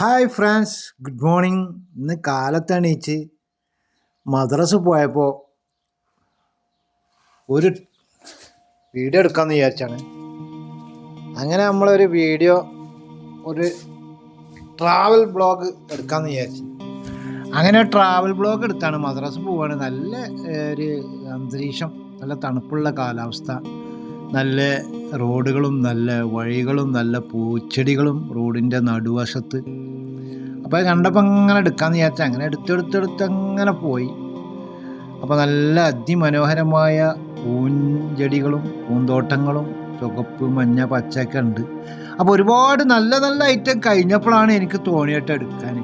Hi France good morning ഇന്ന് കാലത്തണീച്ച് മദ്രസ് പോയപ്പോൾ ഒരു വീഡിയോ എടുക്കാമെന്ന് വിചാരിച്ചാണ്. അങ്ങനെ നമ്മളൊരു വീഡിയോ ഒരു ട്രാവൽ ബ്ലോഗ് എടുക്കാമെന്ന് വിചാരിച്ചു. അങ്ങനെ ട്രാവൽ ബ്ലോഗ് എടുത്താണ് മദ്രസ് പോവാണ്. നല്ല ഒരു അന്തരീക്ഷം നല്ല തണുപ്പുള്ള കാലാവസ്ഥ. നല്ല റോഡുകളും നല്ല വഴികളും നല്ല പൂച്ചെടികളും റോഡിന്റെ നടുവശത്ത്. അപ്പോൾ കണ്ടപ്പോൾ അങ്ങനെ എടുക്കാമെന്ന് വിചാരിച്ചു അങ്ങനെ എടുത്തെടുത്തെടുത്ത് അങ്ങനെ പോയി. അപ്പോൾ നല്ല അതിമനോഹരമായ പൂഞ്ചെടികളും പൂന്തോട്ടങ്ങളും ചുവപ്പ് മഞ്ഞ പച്ചയൊക്കെ ഉണ്ട്. അപ്പോൾ ഒരുപാട് നല്ല നല്ല ഐറ്റം കഴിഞ്ഞപ്പോഴാണ് എനിക്ക് തോണിയിട്ട് എടുക്കാൻ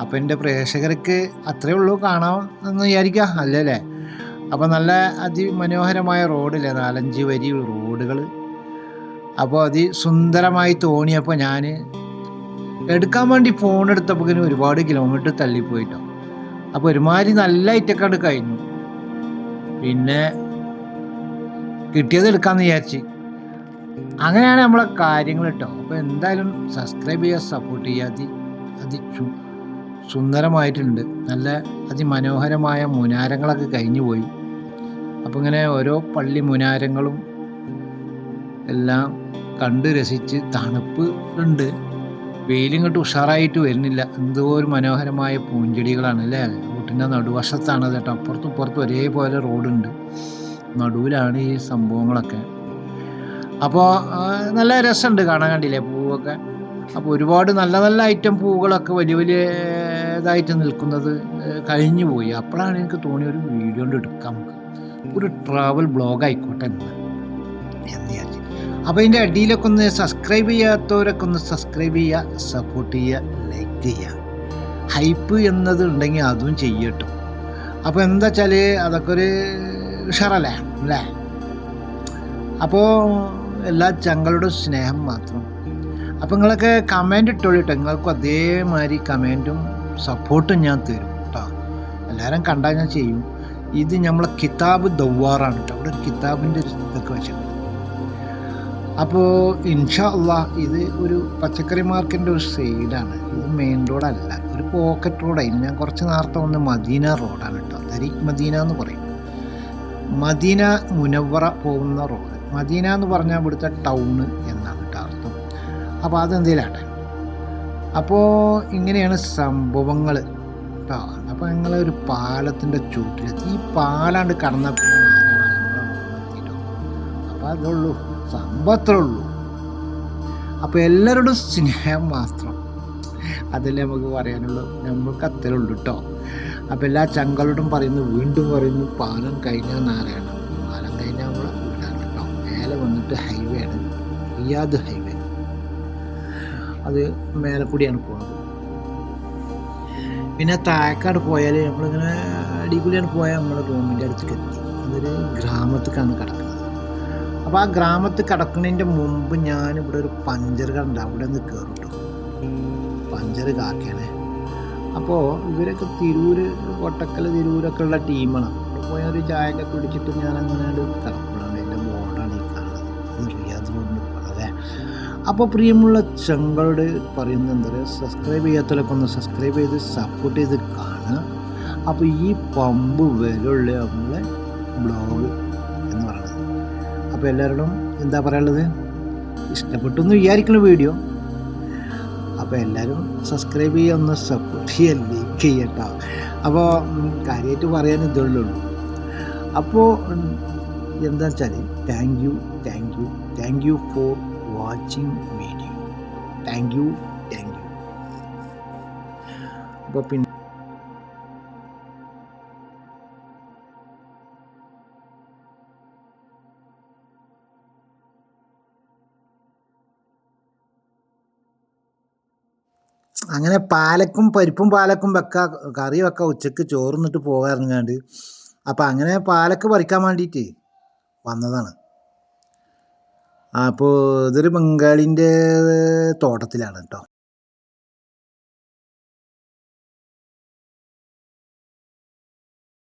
അപ്പോൾ എന്റെ പ്രേക്ഷകർക്ക് അത്രയേ ഉള്ളൂ കാണാം എന്ന് വിചാരിക്കുക അല്ലല്ലേ? അപ്പോൾ നല്ല അതിമനോഹരമായ റോഡില്ലേ? നാലഞ്ച് വരി റോഡുകൾ അപ്പോൾ അതിസുന്ദരമായി തോന്നിയപ്പോൾ ഞാൻ എടുക്കാൻ വേണ്ടി ഫോൺ എടുത്തപ്പോൾ ഒരുപാട് കിലോമീറ്റർ തള്ളിപ്പോയിട്ടോ. അപ്പോൾ ഒരുമാതിരി നല്ല ഐറ്റൊക്കെ കഴിഞ്ഞു. പിന്നെ കിട്ടിയത് എടുക്കാമെന്ന് വിചാരിച്ച്. അങ്ങനെയാണ് നമ്മളെ കാര്യങ്ങൾ കേട്ടോ അപ്പോൾ എന്തായാലും സബ്സ്ക്രൈബ് ചെയ്യുക സപ്പോർട്ട് ചെയ്യുക. അതി അതി സുന്ദരമായിട്ടുണ്ട്. നല്ല അതിമനോഹരമായ മുനാരങ്ങളൊക്കെ കഴിഞ്ഞു പോയി. അപ്പോൾ ഇങ്ങനെ ഓരോ പള്ളി മുനാരങ്ങളും എല്ലാം കണ്ട് രസിച്ച് തണുപ്പ് ഉണ്ട്. വെയിലിങ്ങോട്ട് ഉഷാറായിട്ട് വരുന്നില്ല. എന്തോ ഒരു മനോഹരമായ പൂഞ്ചെടികളാണ് അല്ലേ? വീട്ടിന്റെ നടുവശത്താണ് കേട്ടോ. അപ്പുറത്തും ഇപ്പുറത്തും ഒരേപോലെ റോഡുണ്ട്. നടുവിലാണ് ഈ സംഭവങ്ങളൊക്കെ. അപ്പോൾ നല്ല രസമുണ്ട് കാണാൻ കണ്ടില്ലേ പൂവൊക്കെ? അപ്പോൾ ഒരുപാട് നല്ല നല്ല ഐറ്റം പൂവുകളൊക്കെ വലിയ വലിയ ഇതായിട്ട് നിൽക്കുന്നത് കഴിഞ്ഞു പോയി. അപ്പോഴാണ് എനിക്ക് തോന്നിയ ഒരു വീഡിയോ കൊണ്ട് എടുക്കാം നമുക്ക്. ഒരു ട്രാവൽ ബ്ലോഗ് ആയിക്കോട്ടെ എന്ന് എന്ന് വിചാരിച്ചു. അപ്പോൾ ഇതിന്റെ അടിയിലൊക്കെ ഒന്ന് സബ്സ്ക്രൈബ് ചെയ്യാത്തവരൊക്കെ ഒന്ന് സബ്സ്ക്രൈബ് ചെയ്യുക സപ്പോർട്ട് ചെയ്യുക ലൈക്ക് ചെയ്യുക. ഹൈപ്പ് എന്നത് ഉണ്ടെങ്കിൽ അതും ചെയ്യട്ടോ അപ്പോൾ എന്താ വെച്ചാൽ അതൊക്കെ ഒരു ഉഷാറല്ലേ അല്ലേ? അപ്പോൾ എല്ലാ ചങ്ങളുടെ സ്നേഹം മാത്രം. അപ്പോൾ നിങ്ങളൊക്കെ കമന്റ് ഇട്ടോളിട്ടോ നിങ്ങൾക്കും അതേമാതിരി കമന്റും സപ്പോർട്ടും ഞാൻ തരും കേട്ടോ. എല്ലാവരും കണ്ടാൽ ഞാൻ ചെയ്യും. ഇത് നമ്മളെ കിതാബ് ദവ്വാറാണ് കേട്ടോ. അവിടെ കിതാബിന്റെ ഇതൊക്കെ വെച്ചിട്ടുണ്ട്. അപ്പോൾ ഇൻഷാ അള്ളാ ഇത് ഒരു പച്ചക്കറി മാർക്കറ്റിന്റെ ഒരു സൈഡാണ്. ഇത് മെയിൻ റോഡല്ല ഒരു പോക്കറ്റ് റോഡായി ഞാൻ കുറച്ച് നേരത്തെ വന്ന് മദീന റോഡാണ് കേട്ടോ. തരീഖ് മദീന എന്ന് പറയും. മദീന മുനവറ പോകുന്ന റോഡ് മദീന എന്ന് പറഞ്ഞാൽ ഇവിടുത്തെ ടൗണ് എന്നാണ് കേട്ടോ അർത്ഥം. അപ്പോൾ അതെന്തേലാട്ടെ? അപ്പോൾ ഇങ്ങനെയാണ് സംഭവങ്ങൾ കേട്ടോ അപ്പോൾ ഞങ്ങൾ ഒരു പാലത്തിന്റെ ചൂട്ടിലെത്തി ഈ പാലാണ്ട് കടന്നാൽ അപ്പോൾ അതുള്ളൂ സമ്പത്രേ ഉള്ളൂ അപ്പോൾ എല്ലാവരോടും സ്നേഹം മാത്രം. അതല്ലേ നമുക്ക് പറയാനുള്ളൂ നമുക്ക് അത്രേ ഉള്ളൂ കേട്ടോ അപ്പോൾ എല്ലാ ചങ്കളോടും പറയുന്നു വീണ്ടും പറയുന്നു പാലം കഴിഞ്ഞാൽ നാരായണം പാലം കഴിഞ്ഞാൽ നമ്മൾ വീടാണ് കേട്ടോ മേലെ വന്നിട്ട് ഹൈവേ ആണ്. റിയാദ് ഹൈവേ അത് മേലെ കൂടിയാണ് പോകുന്നത് പിന്നെ താഴക്കാട് പോയാൽ നമ്മളിങ്ങനെ അടിപൊളിയാണ് പോയാൽ നമ്മുടെ റൂമിന്റെ അടുത്തേക്ക് എത്തി. അതൊരു ഗ്രാമത്തേക്കാണ് കിടക്കുന്നത്. അപ്പോൾ ആ ഗ്രാമത്തിൽ കിടക്കുന്നതിന്റെ മുമ്പ് ഞാൻ ഇവിടെ ഒരു പഞ്ചർ കണ്ട അവിടെ നിന്ന് കയറിട്ടു പഞ്ചർ കാക്കണേ അപ്പോൾ ഇവരൊക്കെ തിരൂര് കൊട്ടക്കൽ തിരൂരൊക്കെ ഉള്ള ടീമാണ്. അവിടെ പോയ ഒരു ചായയൊക്കെ കുടിച്ചിട്ട് ഞാൻ അങ്ങനെ കിടക്കണം എന്റെ ബോർഡാണ് ഈ കാണുന്നത്. റിയാദ് അപ്പോൾ പ്രിയമുള്ള ചെങ്കളോട് പറയുന്നത് എന്താ പറയുക സബ്സ്ക്രൈബ് ചെയ്യാത്തവരൊക്കെ ഒന്ന് സബ്സ്ക്രൈബ് ചെയ്ത് സപ്പോർട്ട് ചെയ്ത് കാണുക. അപ്പോൾ ഈ പമ്പ് വരെയുള്ള നമ്മളെ ബ്ലോഗ് എന്ന് പറയുന്നത്. അപ്പോൾ എല്ലാവരോടും എന്താ പറയാനുള്ളത്? ഇഷ്ടപ്പെട്ടു എന്ന് വിചാരിക്കുന്ന വീഡിയോ. അപ്പോൾ എല്ലാവരും സബ്സ്ക്രൈബ് ചെയ്യുക ഒന്ന് സപ്പോർട്ട് ചെയ്യുക ലൈക്ക് ചെയ്യട്ടോ അപ്പോൾ കാര്യമായിട്ട് പറയാൻ ഇതുള്ളൂ അപ്പോൾ എന്താ വെച്ചാൽ thank you thank you thank you for watching video thank you thank you അപ്പോൾ പിന്നെ അങ്ങനെ പാലക്കും പരിപ്പും പാലക്കും വെക്ക കറി വെക്ക ഉച്ചയ്ക്ക് ചോറുന്നിട്ട് പോകാറുണ്ട് അപ്പം അങ്ങനെ പാലക്ക് പറിക്കാൻ വേണ്ടിയിട്ട് വന്നതാണ്. അപ്പോൾ ഇതൊരു ബംഗാളിന്റെ തോട്ടത്തിലാണ് കേട്ടോ